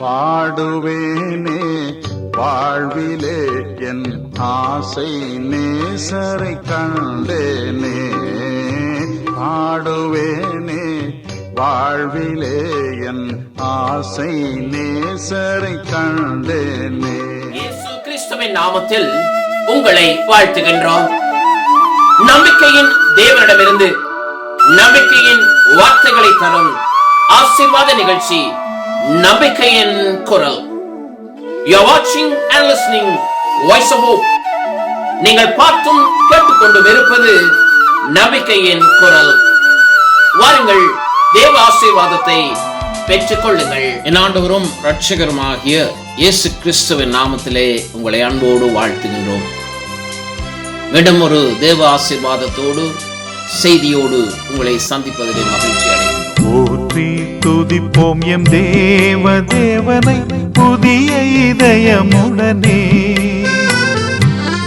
பாடுவேனே வாழ்விலே என் ஆசை நேசரை கண்டேனே. பாடுவேனே வாழ்விலே என் ஆசை நேசரை கண்டேனே. கிறிஸ்துவின் நாமத்தில் உங்களை வாழ்த்துகின்றோம். நம்பிக்கையின் தேவனிடமிருந்து நம்பிக்கையின் வார்த்தைகளை தரும் ஆசீர்வாத நிகழ்ச்சி நம்பிக்கையின் குரல். யூ வாட்சிங் and and listening Voice of Hope. நீங்கள் பார்த்தும் கேட்டுக்கொண்டும் இருப்பது நம்பிக்கையின் குரல். வாருங்கள் தேவ ஆசீர்வாதத்தை பெற்றுக் கொள்ளுங்கள் என் ஆண்டவரும் ரட்சகருமாகிய இயேசு கிறிஸ்துவின் நாமத்திலே உங்களை அன்போடு வாழ்த்துகின்றோம். மீண்டும் ஒரு தேவ ஆசீர்வாதத்தோடு செய்தியோடு உங்களை சந்திப்பதிலே மகிழ்ச்சி அடைகிறேன் போற்றி துதிப்போம் எம் தேவ தேவனை புதிய இதயமுடனே.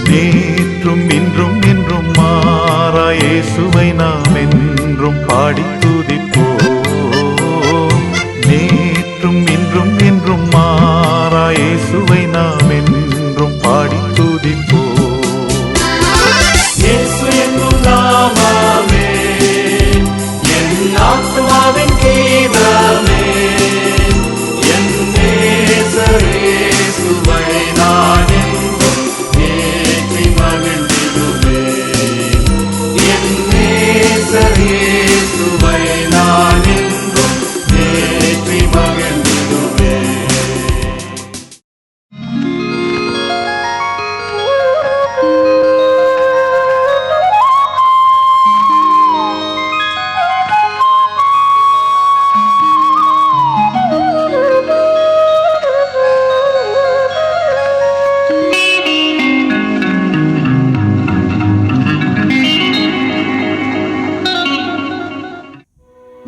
நேற்றும் இன்றும் என்றும் மாறா இயேசுவை நாம் என்றும் பாடி துதிப்போம். நேற்றும் இன்றும் என்றும் மாறா இயேசுவை நாம் என்றும் பாடி துதிப்போம்.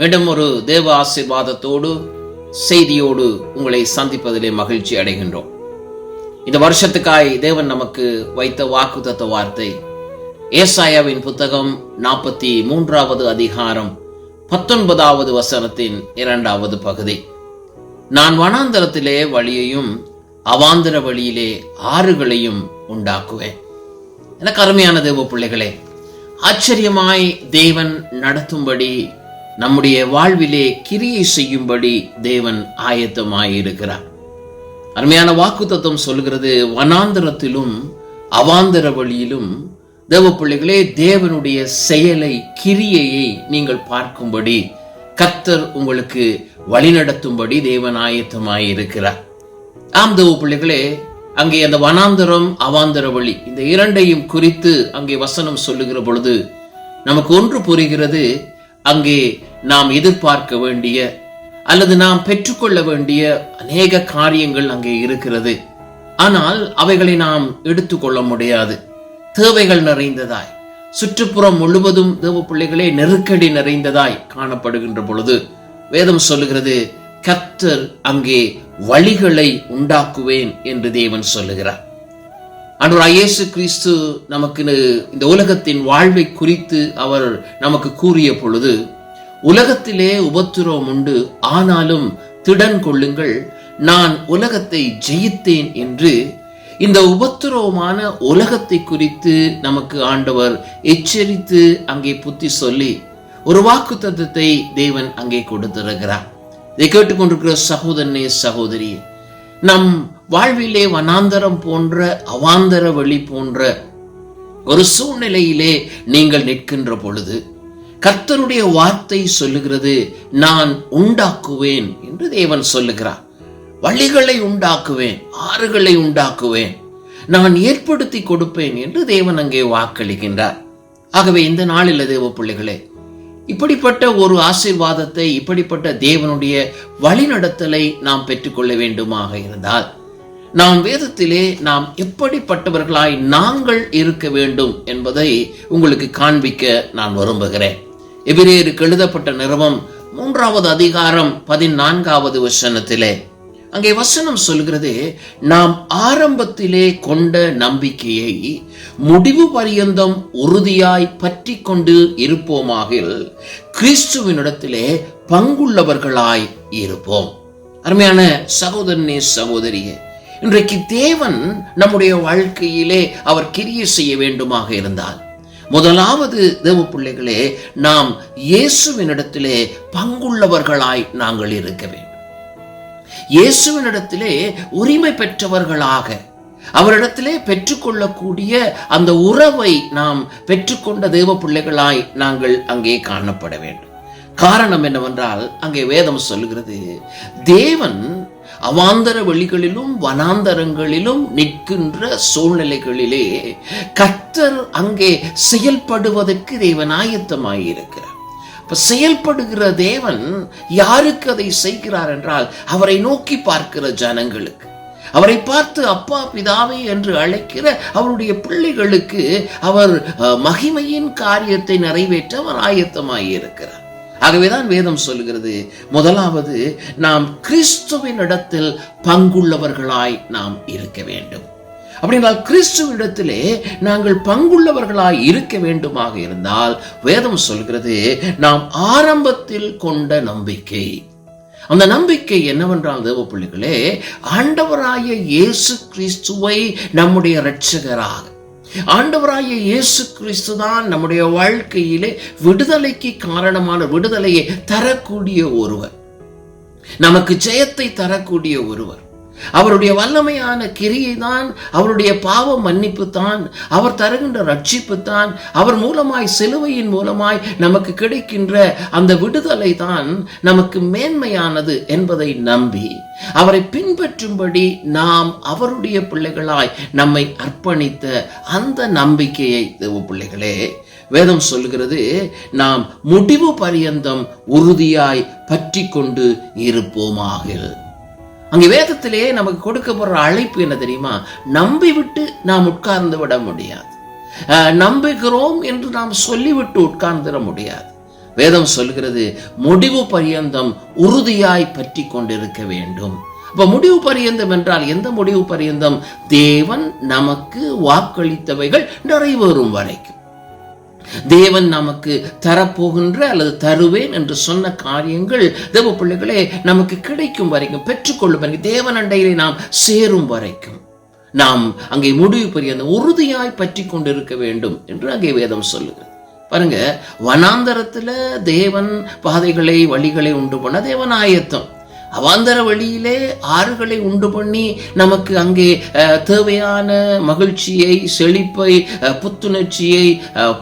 மீண்டும் ஒரு தேவ ஆசீர்வாதத்தோடு செய்தியோடு உங்களை சந்திப்பதிலே மகிழ்ச்சி அடைகின்றோம். இந்த வருஷத்துக்காய் தேவன் நமக்கு வைத்த வாக்குத்தத்த வார்த்தை ஏசாயாவின் புத்தகம் நாற்பத்தி மூன்றாவது அதிகாரம் பத்தொன்பதாவது வசனத்தின் இரண்டாவது பகுதி. நான் வனாந்தரத்திலே வழியையும் அவாந்தர வழியிலே ஆறுகளையும் உண்டாக்குவேன். எனக்கு அருமையான தேவ பிள்ளைகளே ஆச்சரியமாய் தேவன் நடத்தும்படி நம்முடைய வாழ்விலே கிரியை செய்யும்படி தேவன் ஆயத்தமாயிருக்கிறார். அருமையான வாக்கு தத்துவம் சொல்கிறது வனாந்தரத்திலும் அவாந்தர வழியிலும் தேவ பிள்ளைகளே தேவனுடைய செயலை கிரியையை நீங்கள் பார்க்கும்படி கத்தர் உங்களுக்கு வழிநடத்தும்படி தேவன் ஆயத்தமாயிருக்கிறார். ஆம் தேவ பிள்ளைகளே அங்கே அந்த வனாந்தரம் அவாந்தர வழி இந்த இரண்டையும் குறித்து அங்கே வசனம் சொல்லுகிற பொழுது நமக்கு ஒன்று புரிகிறது அங்கே நாம் எதிர்பார்க்க வேண்டிய அல்லது நாம் பெற்றுக்கொள்ள வேண்டிய அநேக காரியங்கள் அங்கே இருக்கிறது. ஆனால் அவைகளை நாம் எடுத்துக்கொள்ள முடியாது. தேவைகள் நிறைந்ததாய். சுற்றுப்புறம் முழுவதும் தேவ பிள்ளைகளே நெருக்கடி நிறைந்ததாய் காணப்படுகின்ற பொழுது வேதம் சொல்லுகிறது கத்தர் அங்கே வழிகளை உண்டாக்குவேன் என்று தேவன் சொல்லுகிறார். ஆண்டவர் இயேசு கிறிஸ்து நமக்கு இந்த உலகத்தின் வாழ்வை குறித்து அவர் நமக்கு கூறிய பொழுது உலகத்திலே உபத்திரவம் உண்டு ஆனாலும் திடன் கொள்ளுங்கள். நான் உலகத்தை ஜெயித்தேன் என்று. இந்த உபத்திரவமான உலகத்தை குறித்து நமக்கு ஆண்டவர் எச்சரித்து அங்கே புத்தி சொல்லி ஒரு வாக்கு தத்துவத்தை தேவன் அங்கே கொடுத்திருக்கிறார். இதை கேட்டுக்கொண்டிருக்கிற சகோதரனே சகோதரி நம் வாழ்விலே வனாந்தரம் போன்ற அவாந்தர வழி போன்ற ஒரு சூழ்நிலையிலே நீங்கள் நிற்கின்ற பொழுது கர்த்தருடைய வார்த்தை சொல்லுகிறது நான் உண்டாக்குவேன் என்று தேவன் சொல்லுகிறார். வழிகளை உண்டாக்குவேன் ஆறுகளை உண்டாக்குவேன் நான் ஏற்படுத்தி கொடுப்பேன் என்று தேவன் அங்கே வாக்களிக்கின்றார். ஆகவே இந்த நாளில் தேவ பிள்ளைகளே இப்படிப்பட்ட ஒரு ஆசீர்வாதத்தை இப்படிப்பட்ட தேவனுடைய வழிநடத்தலை நாம் பெற்றுக்கொள்ள வேண்டுமாக இருந்தால் நாம் வேதத்திலே நாம் எப்படிப்பட்டவர்களாய் நாங்கள் இருக்க வேண்டும் என்பதை உங்களுக்கு காண்பிக்க நான் விரும்புகிறேன். எபிரேயருக்கு எழுதப்பட்ட நிறுவம் மூன்றாவது அதிகாரம் பதினான்காவது வசனத்திலே. அங்கே வசனம் சொல்கிறது நாம் ஆரம்பத்திலே கொண்ட நம்பிக்கையை முடிவு பரியந்தம் உறுதியாய் பற்றி கொண்டு இருப்போமாகில் கிறிஸ்துவினிடத்திலே பங்குள்ளவர்களாய் இருப்போம். அருமையான சகோதரனே சகோதரியே இன்றைக்கு தேவன் நம்முடைய வாழ்க்கையிலே அவர் கிரியை செய்ய வேண்டுமாக இருந்தால் முதலாவது தேவ பிள்ளைகளே நாம் இயேசுவினிடத்திலே பங்குள்ளவர்களாய் நாங்கள் இருக்க வேண்டும். இயேசுவினிடத்திலே உரிமை பெற்றவர்களாக அவரிடத்திலே பெற்றுக்கொள்ளக்கூடிய அந்த உறவை நாம் பெற்றுக்கொண்ட தேவ பிள்ளைகளாய் நாங்கள் அங்கே காணப்பட வேண்டும். காரணம் என்னவென்றால் அங்கே வேதம் சொல்கிறது தேவன் அவாந்தர வெளிகளிலும் வனாந்தரங்களிலும் நிற்கின்ற சூழ்நிலைகளிலே கர்த்தர் அங்கே செயல்படுவதற்கு தேவன் ஆயத்தமாயிருக்கிறார் இப்ப செயல்படுகிற தேவன் யாருக்கு அதை செய்கிறார் என்றால் அவரை நோக்கி பார்க்கிற ஜனங்களுக்கு. அவரை பார்த்து அப்பா பிதாவே என்று அழைக்கிற அவருடைய பிள்ளைகளுக்கு அவர் அஹ், மகிமையின் காரியத்தை நிறைவேற்ற அவர் ஆயத்தமாயிருக்கிறார். ஆகவேதான் வேதம் சொல்லுகிறது. முதலாவது நாம் கிறிஸ்துவின் இடத்தில் பங்குள்ளவர்களாய் நாம் இருக்க வேண்டும். அப்படினால் கிறிஸ்துவிடத்திலே நாங்கள் பங்குள்ளவர்களாய் இருக்க வேண்டுமாக இருந்தால் வேதம் சொல்கிறது நாம் ஆரம்பத்தில் கொண்ட நம்பிக்கை. அந்த நம்பிக்கை என்னவென்றால் தேவ பிள்ளைகளே ஆண்டவராய இயேசு கிறிஸ்துவை நம்முடைய இரட்சகராக ஆண்டவராய இயேசு கிறிஸ்து தான் நம்முடைய வாழ்க்கையிலே விடுதலைக்கு காரணமான விடுதலையை தரக்கூடிய ஒருவர். நமக்கு ஜெயத்தை தரக்கூடிய ஒருவர். அவருடைய வல்லமையான கிரியை தான் அவருடைய பாவ மன்னிப்பு தான் அவர் தருகின்ற ரட்சிப்பு தான் அவர் மூலமாய் சிலுவையின் மூலமாய் நமக்கு கிடைக்கின்ற அந்த விடுதலை தான் நமக்கு மேன்மையானது என்பதை நம்பி அவரை பின்பற்றும்படி நாம் அவருடைய பிள்ளைகளாய் நம்மை அர்ப்பணித்த அந்த நம்பிக்கையை தேவ பிள்ளைகளே வேதம் சொல்கிறது நாம் முடிவு பரியந்தம் உறுதியாய் பற்றி கொண்டு இருப்போமாக. அங்கே வேதத்திலே நமக்கு கொடுக்கப்படுற அழைப்பு என்ன தெரியுமா? நம்பி விட்டு நாம் உட்கார்ந்து விட முடியாது. நம்புகிறோம் என்று நாம் சொல்லிவிட்டு உட்கார்ந்துட முடியாது. வேதம் சொல்கிறது முடிவு பரியந்தம் உறுதியாய் பற்றி கொண்டிருக்க வேண்டும். இப்போ முடிவு பரியந்தம் என்றால் எந்த முடிவு பரியந்தம்? தேவன் நமக்கு வாக்களித்தவைகள் நிறைவேறும் வரைக்கும். தேவன் நமக்கு தரப்போகின்ற அல்லது தருவேன் என்று சொன்ன காரியங்கள் தேவ பிள்ளைகளே நமக்கு கிடைக்கும் வரைக்கும் பெற்றுக்கொள்ளும் வரைக்கும் தேவன் அண்டையிலே நாம் சேரும் வரைக்கும். நாம் அங்கே முடிவு பெரிய அந்த உறுதியாய் பற்றி கொண்டிருக்க வேண்டும் என்று அங்கே வேதம் சொல்லுகிறது பாருங்க வனாந்தரத்துல தேவன் பாதைகளை வழிகளை உண்டு பண்ண தேவன் ஆயத்தம். அவாந்தர வழியிலே ஆறுகளை உண்டு பண்ணி நமக்கு அங்கே தேவையான மகிழ்ச்சியை செழிப்பை புத்துணர்ச்சியை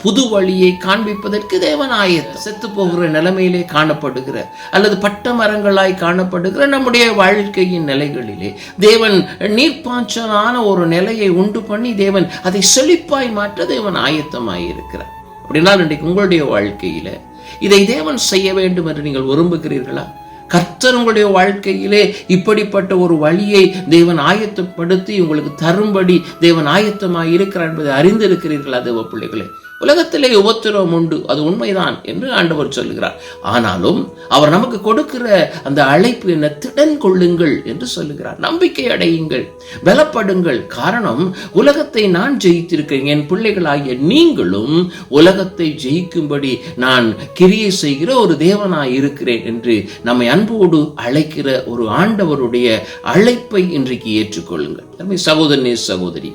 புது வழியை காண்பிப்பதற்கு தேவன் ஆயத்தம். செத்து போகிற நிலைமையிலே காணப்படுகிற அல்லது பட்ட மரங்களாய் காணப்படுகிற நம்முடைய வாழ்க்கையின் நிலைகளிலே தேவன் நீர்ப்பாய்ச்சலான ஒரு நிலையை உண்டு பண்ணி தேவன் அதை செழிப்பாய் மாற்ற தேவன் ஆயத்தமாயிருக்கிறார். அப்படின்னா இன்றைக்கு உங்களுடைய வாழ்க்கையில இதை தேவன் செய்ய வேண்டும் என்று நீங்கள் விரும்புகிறீர்களா? கர்த்தர் உங்களுடைய வாழ்க்கையிலே இப்படிப்பட்ட ஒரு வழியை தேவன் ஆயத்தப்படுத்தி உங்களுக்கு தரும்படி தேவன் ஆயத்தமாக இருக்கிறார் என்பதை அறிந்திருக்கிறீர்களா தேவ பிள்ளைகளே? உலகத்திலே உபத்திரவம் உண்டு. அது உண்மைதான் என்று ஆண்டவர் சொல்லுகிறார். ஆனாலும் அவர் நமக்கு கொடுக்கிற அந்த அழைப்பு என்ன? திடன் கொள்ளுங்கள் என்று சொல்லுகிறார். நம்பிக்கை அடையுங்கள். பலப்படுங்கள். காரணம் உலகத்தை நான் ஜெயித்திருக்கிறேன் என் பிள்ளைகளாகிய நீங்களும் உலகத்தை ஜெயிக்கும்படி நான் கிரியை செய்கிற ஒரு தேவனாய் இருக்கிறேன் என்று நம்மை அன்போடு அழைக்கிற ஒரு ஆண்டவருடைய அழைப்பை இன்றைக்கு ஏற்றுக்கொள்ளுங்கள். சகோதரனே சகோதரி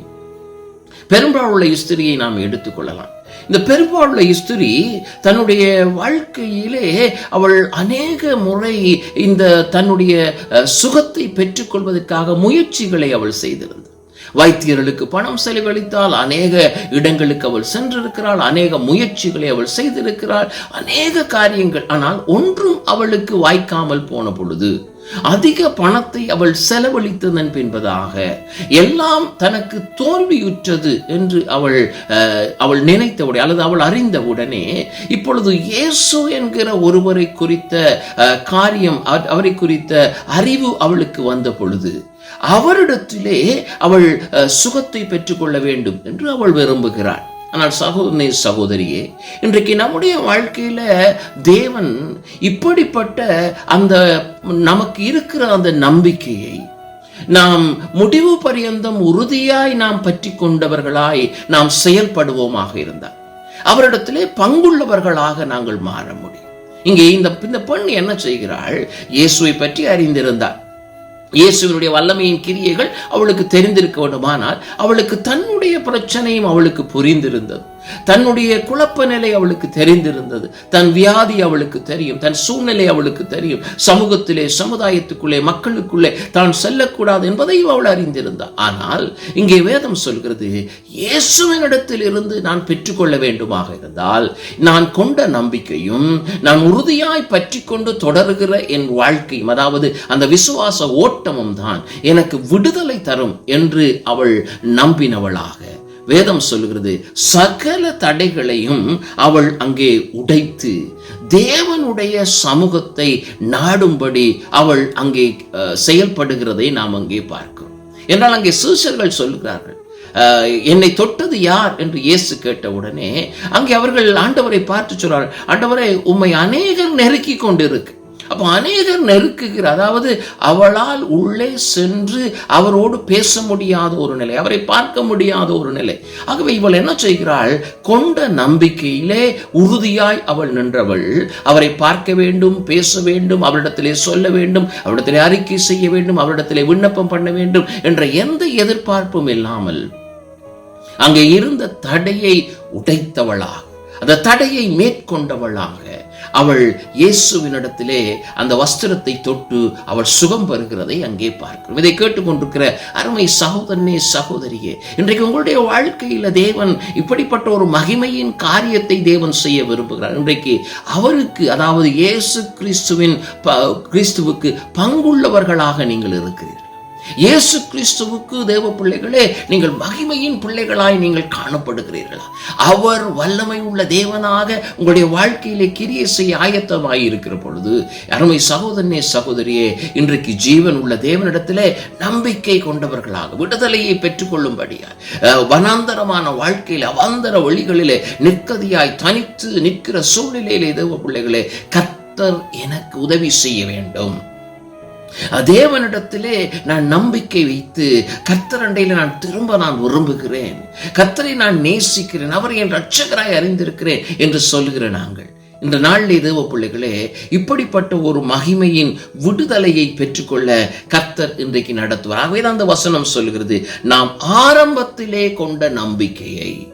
பெரும்பாலுள்ள இஸ்திரியை நாம் எடுத்துக்கொள்ளலாம். இந்த பெரும்பாலுள்ள ஸ்திரி தன்னுடைய வாழ்க்கையிலே அவள் அநேக முறை இந்த தன்னுடைய அஹ், சுகத்தை பெற்றுக்கொள்வதற்காக முயற்சிகளை அவள் செய்திருந்தாள் வைத்தியர்களுக்கு பணம் செலவழித்தால் அநேக இடங்களுக்கு அவள் சென்றிருக்கிறாள் அநேக முயற்சிகளை அவள் செய்திருக்கிறாள் அநேக காரியங்கள். ஆனால் ஒன்றும் அவளுக்கு வாய்க்காமல் போன பொழுது அதிக பணத்தை அவள் செலவழித்ததன் பின்பதாக எல்லாம் தனக்கு தோல்வியுற்றது என்று அவள் அவள் நினைத்தவுடனே அல்லது அவள் அறிந்தவுடனே இப்பொழுது இயேசு என்கிற ஒருவரை குறித்த அஹ், காரியம் அவரை குறித்த அறிவு அவளுக்கு வந்த பொழுது அவரிடத்திலே அவள் அஹ், சுகத்தை பெற்றுக்கொள்ள வேண்டும் என்று அவள் விரும்புகிறாள். ஆனால் சகோதரனே சகோதரியே இன்றைக்கு நம்முடைய வாழ்க்கையில தேவன் இப்படிப்பட்ட அந்த நமக்கு இருக்கிற அந்த நம்பிக்கையை நாம் முடிவு பரியந்தம் உறுதியாய் நாம் பற்றி கொண்டவர்களாய் நாம் செயல்படுவோமாக இருந்தார். அவரிடத்திலே பங்குள்ளவர்களாக நாங்கள் மாற முடியும். இங்கே இந்த இந்த பெண் என்ன செய்கிறாள்? இயேசுவை பற்றி அறிந்திருந்தார். இயேசுவனுடைய வல்லமையின் கிரியைகள் அவளுக்கு தெரிந்திருக்க வேண்டுமானால் அவளுக்கு தன்னுடைய பிரச்சனையும் அவளுக்கு புரிந்திருந்தது. தன்னுடைய குழப்ப நிலை அவளுக்கு தெரிந்திருந்தது. தன் வியாதி அவளுக்கு தெரியும். தன் சூழ்நிலை அவளுக்கு தெரியும். சமூகத்திலே சமுதாயத்துக்குள்ளே மக்களுக்குள்ளே தான் செல்லக்கூடாது என்பதையும் அவள் அறிந்திருந்தார் ஆனால் இங்கே வேதம் சொல்கிறது இயேசுவினிடத்தில் இருந்து நான் பெற்றுக்கொள்ள வேண்டுமாக இருந்தால் நான் கொண்ட நம்பிக்கையும் நான் உறுதியாய் பற்றி கொண்டு தொடர்கிற என் வாழ்க்கையும் அதாவது அந்த விசுவாச ஓட்டமும் தான் எனக்கு விடுதலை தரும் என்று அவள் நம்பினவளாக வேதம் சொல்லுகிறது சகல தடைகளையும் அவள் அங்கே உடைத்து தேவனுடைய சமூகத்தை நாடும்படி அவள் அங்கே அஹ், செயல்படுகிறதை நாம் அங்கே பார்க்கிறோம். என்றால் அங்கே சீஷர்கள் சொல்லுகிறார்கள் என்னை தொட்டது யார்? என்று இயேசு கேட்ட உடனே அங்கே அவர்கள் ஆண்டவரை பார்த்து சொல்றார்கள் ஆண்டவரை உம்மை அநேகர் நெருக்கி கொண்டிருக்கு. அப்போ அநேகர் நெருக்குகிற அதாவது அவளால் உள்ளே சென்று அவரோடு பேச முடியாத ஒரு நிலை அவரை பார்க்க முடியாத ஒரு நிலை. ஆகவே இவள் என்ன செய்கிறாள்? கொண்ட நம்பிக்கையிலே உறுதியாய் அவள் நின்றவள் அவரை பார்க்க வேண்டும் பேச வேண்டும் அவரிடத்திலே சொல்ல வேண்டும் அவரிடத்திலே அறிக்கை செய்ய வேண்டும் அவரிடத்திலே விண்ணப்பம் பண்ண வேண்டும் என்ற எந்த எதிர்பார்ப்பும் இல்லாமல் அங்கே இருந்த தடையை உடைத்தவளாக அந்த தடையை மேற்கொண்டவளாக அவள் இயேசுவினிடத்திலே அந்த வஸ்திரத்தை தொட்டு அவள் சுகம் பெறுகிறதை அங்கே பார்க்கிறோம். இதை கேட்டுக்கொண்டிருக்கிற அருமை சகோதரனே சகோதரியே இன்றைக்கு உங்களுடைய வாழ்க்கையில் தேவன் இப்படிப்பட்ட ஒரு மகிமையின் காரியத்தை தேவன் செய்ய விரும்புகிறார். இன்றைக்கு அவருக்கு அதாவது இயேசு கிறிஸ்துவின் ப- கிறிஸ்துவுக்கு பங்குள்ளவர்களாக நீங்கள் இருக்கிறீர்கள். இயேசு கிறிஸ்துவுக்கு தேவ பிள்ளைகளே நீங்கள் மகிமையின் பிள்ளைகளாய் நீங்கள் காணப்படுகிறீர்களா. அவர் வல்லமை உள்ள தேவனாக உங்களுடைய வாழ்க்கையிலே கிரியை செய்ய ஆயத்தமாய் இருக்கிற பொழுது அருமை சகோதரனே சகோதரியே இன்றைக்கு ஜீவன் உள்ள தேவனிடத்திலே நம்பிக்கை கொண்டவர்களாக விடுதலையை பெற்றுக்கொள்ளும்படியா வனாந்தரமான வாழ்க்கையில் அவாந்தர வழிகளிலே நிற்கதியாய் தனித்து நிற்கிற சூழ்நிலையிலே தேவ பிள்ளைகளே கத்தர் எனக்கு உதவி செய்ய வேண்டும். தேவனிடத்திலே நான் நம்பிக்கை வைத்து கர்த்தரண்டையில் நான் திரும்ப நான் விரும்புகிறேன். கர்த்தரை நான் நேசிக்கிறேன். அவரை என் ரட்சகராய் அறிந்திருக்கிறேன் என்று சொல்லுகிற நாங்கள். இந்த நாளிலே தேவ பிள்ளைகளே இப்படிப்பட்ட ஒரு மகிமையின் விடுதலையை பெற்றுக்கொள்ள கர்த்தர் இன்றைக்கு நடத்துவார். ஆகவே தான் அந்த வசனம் சொல்கிறது நாம் ஆரம்பத்திலே கொண்ட நம்பிக்கையை.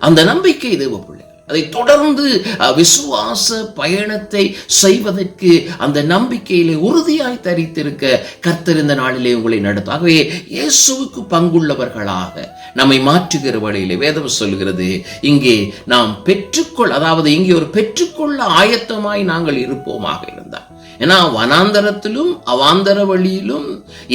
அந்த நம்பிக்கை தேவ பிள்ளைகள். அதை தொடர்ந்து அஹ், விசுவாச பயணத்தை செய்வதற்கு அந்த நம்பிக்கையிலே உறுதியாய் தரித்திருக்க கர்த்தர் இந்த நாளிலே உங்களை நடத்தும் ஆகவே இயேசுவுக்கு பங்குள்ளவர்களாக நம்மை மாற்றுகிற வழியிலே வேதம் சொல்கிறது இங்கே நாம் பெற்றுக்கொள் அதாவது இங்கே ஒரு பெற்றுக்கொள்ள ஆயத்தமாய் நாங்கள் இருப்போமாக இருந்தால். ஏன்னா வனாந்தரத்திலும் அவாந்தர வழியிலும்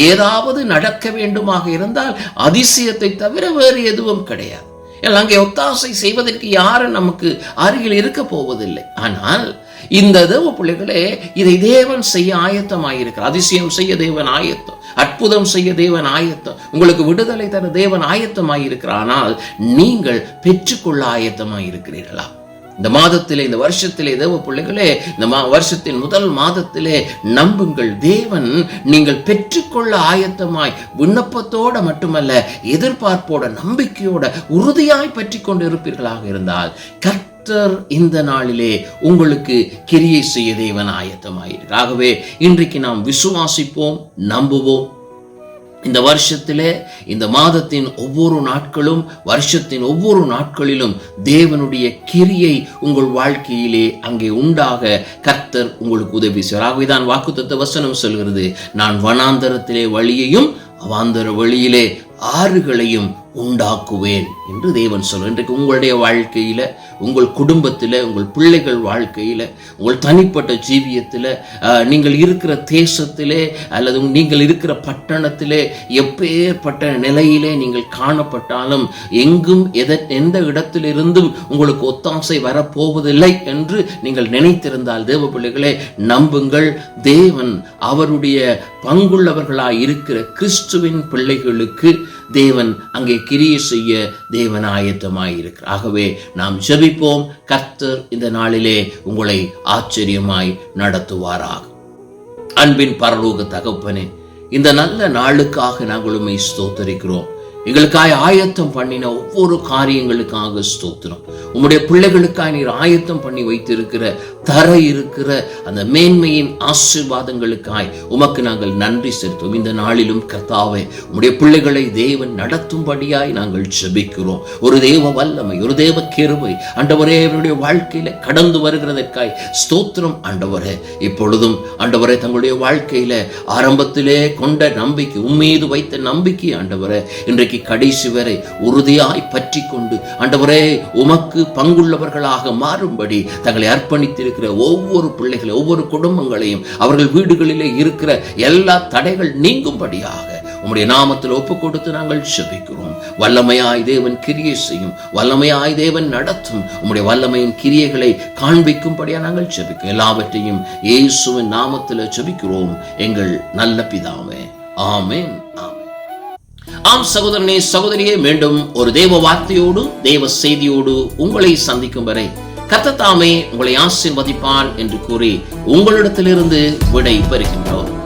ஏதாவது நடக்க வேண்டுமாக இருந்தால் அதிசயத்தை தவிர வேறு எதுவும் கிடையாது. அங்கே ஒத்தாசை செய்வதற்கு யாரும் நமக்கு அருகில் இருக்க போவதில்லை. ஆனால் இந்த தேவ பிள்ளைகளே இதை தேவன் செய்ய ஆயத்தமாயிருக்கிறார். அதிசயம் செய்ய தேவன் ஆயத்தம். அற்புதம் செய்ய தேவன் ஆயத்தம். உங்களுக்கு விடுதலை தர தேவன் ஆயத்தமாயிருக்கிறார். ஆனால் நீங்கள் பெற்றுக்கொள்ள ஆயத்தமாயிருக்கிறீர்களா? இந்த மாதத்திலே இந்த வருஷத்திலே தேவ பிள்ளைகளே இந்த மா வருஷத்தின் முதல் மாதத்திலே நம்புங்கள். தேவன் நீங்கள் பெற்றுக்கொள்ள ஆயத்தமாய் விண்ணப்பத்தோட மட்டுமல்ல எதிர்பார்ப்போட நம்பிக்கையோட உறுதியாய் பற்றி கொண்டு இருப்பீர்களாக இருந்தால் கர்த்தர் இந்த நாளிலே உங்களுக்கு கிரியை செய்ய தேவன் ஆயத்தமாயிருக்கிறார். ஆகவே இன்றைக்கு நாம் விசுவாசிப்போம் நம்புவோம் இந்த வருஷத்திலே இந்த மாதத்தின் ஒவ்வொரு நாட்களும் வருஷத்தின் ஒவ்வொரு நாட்களிலும் தேவனுடைய கிரியை உங்கள் வாழ்க்கையிலே அங்கே உண்டாக கர்த்தர் உங்களுக்கு உதவி செய்வார். ஆகவேதான் வாக்குத்தத்த வசனம் சொல்கிறது நான் வனாந்தரத்திலே வழியையும் அவாந்தர வழியிலே ஆறுகளையும் உண்டாக்குவேன் என்று தேவன் சொல்ல இன்றைக்கு உங்களுடைய வாழ்க்கையில உங்கள் குடும்பத்தில் உங்கள் பிள்ளைகள் வாழ்க்கையில உங்கள் தனிப்பட்ட ஜீவியத்தில் நீங்கள் இருக்கிற தேசத்திலே அல்லது நீங்கள் இருக்கிற பட்டணத்திலே எப்பேற்பட்ட நிலையிலே நீங்கள் காணப்பட்டாலும் எங்கும் எத எந்த இடத்திலிருந்தும் உங்களுக்கு ஒத்தாசை வரப்போவதில்லை என்று நீங்கள் நினைத்திருந்தால் தேவ பிள்ளைகளே நம்புங்கள். தேவன் அவருடைய பங்குள்ளவர்களாய் இருக்கிற கிறிஸ்துவின் பிள்ளைகளுக்கு தேவன் அங்கே கிரியை செய்ய தேவன் ஆயத்தமாய் இருக்கிறார் ஆகவே நாம் ஜெபிப்போம் கர்த்தர் இந்த நாளிலே உங்களை ஆச்சரியமாய் நடத்துவாராக. அன்பின் பரலோக தகப்பனே இந்த நல்ல நாளுக்காக நாங்கள் உண்மை ஸ்தோத்தரிக்கிறோம். எங்களுக்காய் ஆயத்தம் பண்ணின ஒவ்வொரு காரியங்களுக்காக ஸ்தோத்திரம். உம்முடைய பிள்ளைகளுக்காய் நீர் ஆயத்தம் பண்ணி வைத்திருக்கிற தர இருக்கிற அந்த மேன்மையின் ஆசீர்வாதங்களுக்காய் உமக்கு நாங்கள் நன்றி செலுத்துவோம். இந்த நாளிலும் கர்த்தாவே உம்முடைய பிள்ளைகளை தேவன் நடத்தும்படியாய் நாங்கள் ஜெபிக்கிறோம். ஒரு தேவ வல்லமை ஒரு தேவ கிருபை அண்டவரே அவருடைய வாழ்க்கையில கடந்து வருகிறதற்காய் ஸ்தோத்திரம் ஆண்டவரே. இப்பொழுதும் ஆண்டவரே தங்களுடைய வாழ்க்கையில ஆரம்பத்திலே கொண்ட நம்பிக்கை உம்மீது வைத்த நம்பிக்கை ஆண்டவரே இன்றைக்கு கடைசி வரை உறுதியாய் பற்றி கொண்டு ஆண்டவரே உமக்கு பங்குள்ளவர்களாக மாறும்படி தங்களை இருக்கிற ஒவ்வொரு பிள்ளைகளை ஒவ்வொரு குடும்பங்களையும் அவர்கள் வீடுகளிலே இருக்கிற எல்லா தடைகள் நீங்கும்படியாக உம்முடைய நாமத்தில் ஒப்பு கொடுத்து நாங்கள் செபிக்கிறோம் வல்லமையாய் தேவன் கிரியை செய்யும் வல்லமையாய் தேவன் நடத்தும் உம்முடைய வல்லமையின் கிரியைகளை காண்பிக்கும்படியா நாங்கள் செபிக்கும் எல்லாவற்றையும் இயேசுவின் நாமத்தில் செபிக்கிறோம் எங்கள் நல்ல பிதாவே ஆமேன் ஆமென். ஆம் சகோதரனே சகோதரியே மீண்டும் ஒரு தேவ வார்த்தையோடு தேவ செய்தியோடு உங்களை சந்திக்கும் வரை கத்தத்தாமே தாமே உங்களை ஆசீர்வதிப்பான் என்று கூறி உங்களிடத்திலிருந்து விடை பெறுகின்றோம்.